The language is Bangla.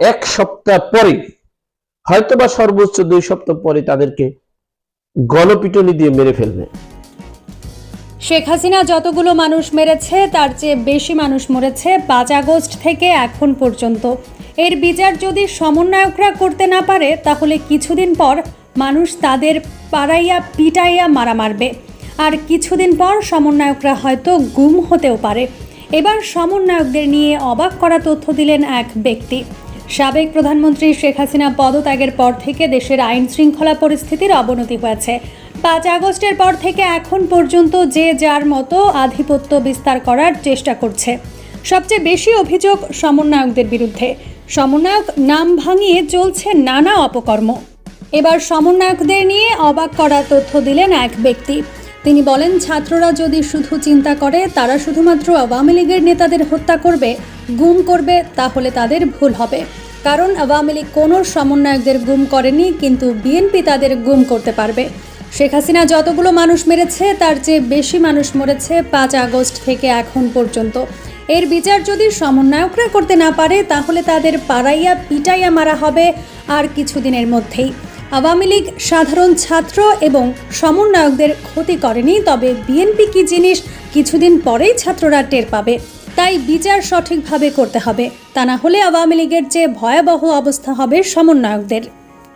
এক সপ্তাহ পরে হয়তো বা সর্বোচ্চ দুই সপ্তাহ পরে তাদেরকে গণপিটনি দিয়ে মেরে ফেলবে। শেখ হাসিনা যতগুলো মানুষ মেরেছে, তার চেয়ে বেশি মানুষ মরেছে পাঁচ আগস্ট থেকে এখন পর্যন্ত। এর বিচার যদি সমন্বয়করা করতে না পারে, তাহলে কিছুদিন পর মানুষ তাদের পাড়াইয়া পিটাইয়া মারা মারবে। আর কিছুদিন পর সমন্বয়করা হয়তো গুম হতেও পারে। এবার সমন্বয়কদের নিয়ে অবাক করা তথ্য দিলেন এক ব্যক্তি। সাবেক প্রধানমন্ত্রী শেখ হাসিনা পদত্যাগের পর থেকে দেশের আইন শৃঙ্খলা পরিস্থিতির অবনতি হয়েছে। পাঁচ আগস্টের পর থেকে এখন পর্যন্ত যে যার মতো আধিপত্য বিস্তার করার চেষ্টা করছে। সবচেয়ে বেশি অভিযোগ সমন্বয়কদের বিরুদ্ধে। সমন্বয়ক নাম ভাঙিয়ে চলছে নানা অপকর্ম। এবার সমন্বয়কদের নিয়ে অবাক করা তথ্য দিলেন এক ব্যক্তি। তিনি বলেন, ছাত্ররা যদি শুধু চিন্তা করে, তারা শুধুমাত্র আওয়ামী লীগের নেতাদের হত্যা করবে, গুম করবে, তাহলে তাদের ভুল হবে। কারণ আওয়ামী লীগ কোনো সমন্বয়কদের গুম করেনি, কিন্তু বিএনপি তাদের গুম করতে পারবে। শেখ হাসিনা যতগুলো মানুষ মেরেছে, তার চেয়ে বেশি মানুষ মরেছে পাঁচ আগস্ট থেকে এখন পর্যন্ত। এর বিচার যদি সমন্বয়করা করতে না পারে, তাহলে তাদের পাড়াইয়া, পিটাইয়া মারা হবে আর কিছুদিনের মধ্যেই। আওয়ামী লীগ সাধারণ ছাত্র এবং সমন্বয়কদের ক্ষতি করেনি, তবে বিএনপি কি জিনিস কিছুদিন পরেই ছাত্ররা টের পাবে? তাই বিচার সঠিকভাবে করতে হবে। তা না হলে আওয়ামী লীগের যে ভয়াবহ অবস্থা হবে সমন্বয়কদের।